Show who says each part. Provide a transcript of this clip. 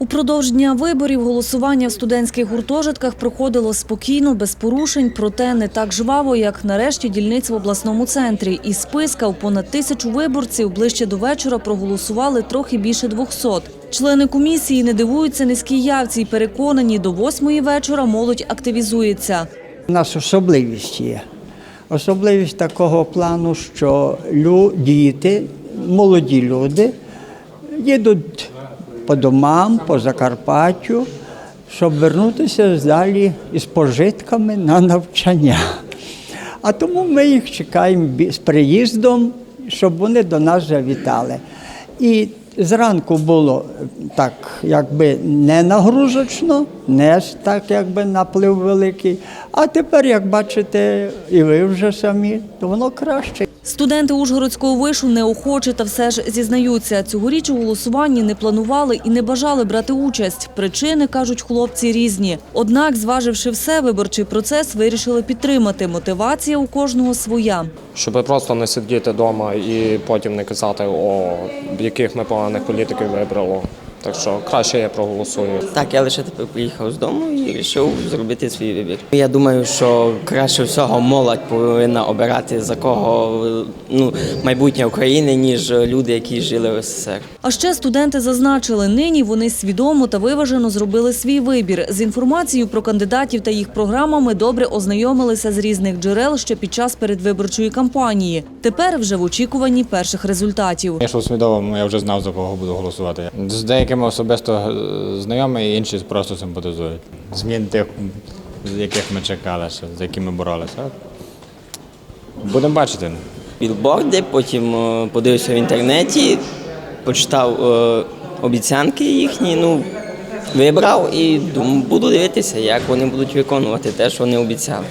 Speaker 1: Упродовж дня виборів голосування в студентських гуртожитках проходило спокійно, без порушень, проте не так жваво, як нарешті дільниць в обласному центрі. Із списка в понад тисячу виборців ближче до вечора проголосували трохи більше 200. Члени комісії не дивуються низькій явці і переконані, до восьмої вечора молодь активізується.
Speaker 2: У нас особливість є. Особливість такого плану, що діти, молоді люди їдуть по домам, по Закарпаттю, щоб вернутися далі із пожитками на навчання. А тому ми їх чекаємо з приїздом, щоб вони до нас завітали. І зранку було так, якби не нагрузочно, не так, якби наплив великий. А тепер, як бачите, і ви вже самі, то воно краще.
Speaker 1: Студенти Ужгородського вишу неохоче та все ж зізнаються. Цьогоріч у голосуванні не планували і не бажали брати участь. Причини, кажуть хлопці, різні. Однак, зваживши все, виборчий процес вирішили підтримати. Мотивація у кожного своя.
Speaker 3: щоб просто не сидіти вдома і потім не казати, о, яких ми поганих політиків вибрало. Так що краще я проголосую.
Speaker 4: Так, я лише тепер приїхав з дому і вирішив зробити свій вибір. Я думаю, що краще всього молодь повинна обирати за кого ну, майбутнє України, ніж люди, які жили в СССР.
Speaker 1: А ще студенти зазначили, нині вони свідомо та виважено зробили свій вибір. З інформацією про кандидатів та їх програмами добре ознайомилися з різних джерел ще під час передвиборчої кампанії. Тепер вже в очікуванні перших результатів.
Speaker 5: Я йшов свідомо, я вже знав, за кого буду голосувати. З деякими особисто е, знайомі, інші просто симпатизують. Змін тих, з яких ми чекали, ще, за які ми боролися. Будемо бачити.
Speaker 4: Білборди, потім е, подивився в інтернеті, почитав е, обіцянки їхні, ну, вибрав і думаю, буду дивитися, як вони будуть виконувати те, що вони обіцяли.